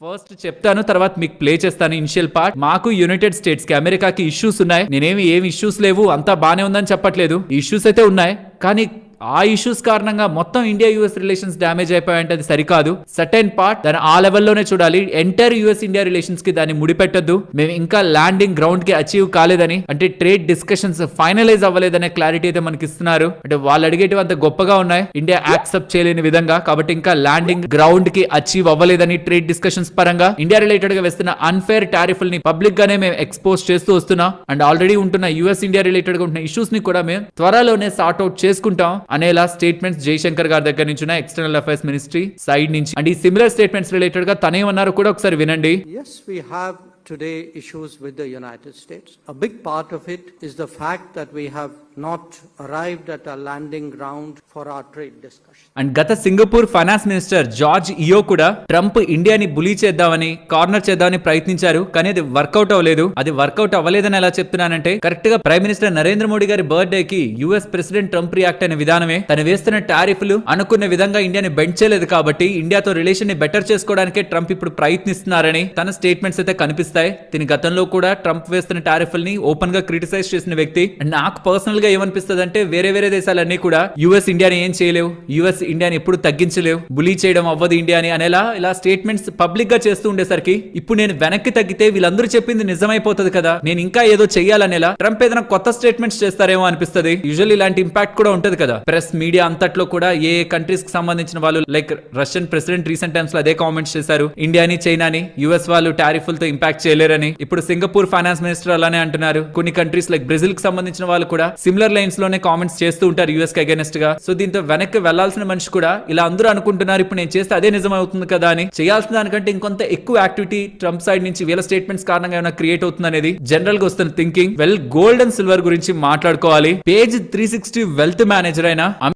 First చెప్తాను తర్వాత మీకు ప్లే చేస్తాను ఇనిషియల్ పార్ట్ మాకు యునైటెడ్ స్టేట్స్కి అమెరికాకి ఇష్యూస్ ఉన్నాయి. నేనేమి ఏమి ఇష్యూస్ లేవు. అంతా బానే ఉందని చెప్పట్లేదు. ఇష్యూస్ అయితే ఉన్నాయి. కానీ ఆ ఇష్యూస్ కారణంగా మొత్తం ఇండియా యుఎస్ రిలేషన్స్ డ్యామేజ్ అయిపోయాయంటే అది సరికాదు. సర్టెన్ పార్ట్ దాని ఆ లెవెల్లోనే చూడాలి. ఎంటైర్ యుఎస్ ఇండియా రిలేషన్స్కి దాన్ని ముడిపెట్టద్దు. మేము ఇంకా ల్యాండింగ్ గ్రౌండ్కి అచీవ్ కాలేదని అంటే ట్రేడ్ డిస్కషన్స్ ఫైనలైజ్ అవ్వలేదనే క్లారిటీ అయితే మనకి ఇస్తున్నారు అంటే వాళ్ళు అడిగేటివి అంత గొప్పగా ఉన్నాయి. ఇండియా యాక్సెప్ట్ చేయలేని విధంగా కాబట్టి ఇంకా ల్యాండింగ్ గ్రౌండ్కి అచీవ్ అవ్వలేదని ట్రేడ్ డిస్కషన్స్ పరంగా ఇండియా రిలేటెడ్గా వేస్తున్న అన్ఫేర్ టారిఫ్ని పబ్లిక్ గానే మేము ఎక్స్పోజ్ చేస్తూ వస్తున్నాం. అండ్ ఆల్రెడీ ఉంటున్న యుఎస్ ఇండియా రిలేటెడ్గా ఉంటున్న ఇష్యూస్ని కూడా మేము త్వరలోనే సార్ట్అవుట్ చేసుకుంటాం. అనేలా స్టేట్మెంట్స్ జైశంకర్ గారి దగ్గర నుంచి ఎక్స్టర్నల్ అఫైర్స్ మినిస్ట్రీ సైడ్ నుంచి. అండ్ ఈ సిమిలర్ స్టేట్మెంట్స్ రిలేటెడ్గా తనేమన్నారు కూడా ఒకసారి వినండి. Yes we have today issues with the United States. A big part of it is the fact that we have not arrived at a landing ground for our trade discussion. And గత Singapore finance minister George Yeo కూడా Trump ఇండియాని bully చేద్దామని corner చేద్దామని ప్రయత్నించారు కానీ అది work out అవ్వలేదు అది వర్కౌట్ అవ్వలేదని ఎలా చెప్తున్నానంటే కరెక్ట్గా ప్రైమ్ మినిస్టర్ నరేంద్ర మోడీ గారి బర్త్డే కి యుఎస్ ప్రెసిడెంట్ ట్రంప్ రియాక్ట్ అయిన విధానమే తను వేస్తున్న టారిఫ్లు అనుకున్న విధంగా ఇండియాని బెండ్ చేయలేదు కాబట్టి ఇండియాతో రిలేషన్ని బెటర్ చేసుకోవడానికే ట్రంప్ ఇప్పుడు ప్రయత్నిస్తున్నారని తన స్టేట్మెంట్స్ అయితే కనిపిస్తాయి దీని గతంలో కూడా ట్రంప్ వేస్తున్న టారిఫ్ల్ని ఓపెన్గా క్రిటిసైజ్ చేసిన వ్యక్తి. అండ్ నాకు పర్సనల్గా ఏమనిపిస్తుంది అంటే వేరే వేరే దేశాలన్నీ కూడా యుఎస్ ఇండియాని ఏం చేయలేవు. యుఎస్ ఇండియాని ఎప్పుడు తగ్గించలేవు. బులీ చేయడం అవ్వదు ఇండియాని అనేలా ఇలా స్టేట్మెంట్స్ పబ్లిక్గా చేస్తూ ఉండేసరికి ఇప్పుడు నేను వెనక్కి తగ్గితే వీళ్ళందరూ చెప్పింది నిజమైపోతుంది కదా. నేను ఇంకా ఏదో చెయ్యాలనేలా ట్రంప్ ఏదైనా కొత్త స్టేట్మెంట్స్ చేస్తారేమో అనిపిస్తుంది. యూజువల్ ఇలాంటి ఇంపాక్ట్ కూడా ఉంటది కదా. ప్రెస్ మీడియా అంతట్లో కూడా ఏ కంట్రీస్కి సంబంధించిన వాళ్ళు లైక్ రష్యన్ ప్రెసిడెంట్ రీసెంట్ టైమ్స్లో అదే కామెంట్స్ చేశారు. ఇండియాని చైనాని యుఎస్ వాళ్ళు టారిఫ్లతో ఇంపాక్ట్ చేయలేరని. ఇప్పుడు సింగపూర్ ఫైనాన్స్ మినిస్టర్ అలానే అంటున్నారు. కొన్ని కంట్రీస్ లైక్ బ్రెజిల్కి సంబంధించిన వాళ్ళు కూడా సిమిలర్ లైన్స్లోనే కామెంట్స్ చేస్తూ ఉంటారు యుఎస్కి అగేనెస్ట్గా సో దీంతో వెనక్కి వెళ్ళాల్సిన మనిషి కూడా ఇలా అందరూ అనుకుంటున్నారు ఇప్పుడు నేను చేస్తే అదే నిజం అవుతుంది కదా అని. చేయాల్సిన దానికంటే ఇంకొంత ఎక్కువ యాక్టివిటీ ట్రంప్ సైడ్ నుంచి వీళ్ళ స్టేట్మెంట్స్ కారణంగా ఏమైనా క్రియేట్ అవుతుంది అనేది జనరల్గా వస్తున్న thinking. Well gold and silver గురించి మాట్లాడుకోవాలి. Page three sixty wealth manager అయిన